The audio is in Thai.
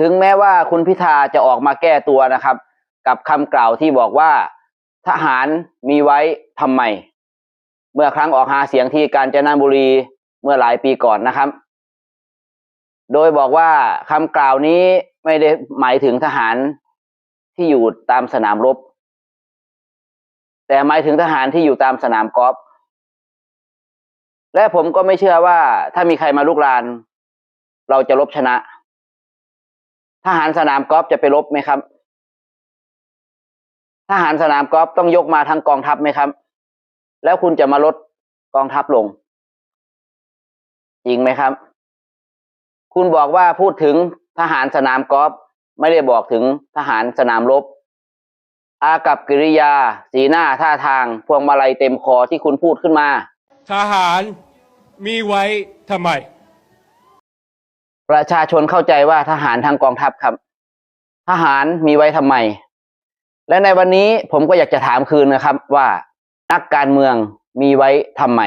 ถึงแม้ว่าคุณพิธาจะออกมาแก้ตัวนะครับ กับคำกล่าวที่บอกว่าทหารมีไว้ทำไม เมื่อครั้งออกหาเสียงที่กาญจนบุรีเมื่อหลายปีก่อนนะครับ โดยบอกว่าคำกล่าวนี้ไม่ได้หมายถึงทหารที่อยู่ตามสนามรบ แต่หมายถึงทหารที่อยู่ตามสนามกอล์ฟและผมก็ไม่เชื่อว่าถ้ามีใครมาลุกราน เราจะลบชนะ ทหารสนามกอล์ฟจะไปลบไหมครับ ทหารสนามกอล์ฟต้องยกมาทั้งกองทัพไหมครับ แล้วคุณจะมาลดกองทัพลงจริงไหมครับ คุณบอกว่าพูดถึงทหารสนามกอล์ฟไม่ได้บอกถึงทหารสนามรบ อากับกิริยา สีหน้าท่าทาง พวงมาลัยเต็มคอที่คุณพูดขึ้นมา ทหารมีไว้ทำไม ประชาชนเข้าใจว่าทหารทางกองทัพครับ ทหารมีไว้ทำไม และในวันนี้ผมก็อยากจะถามคืนนะครับว่านักการเมืองมีไว้ทำไม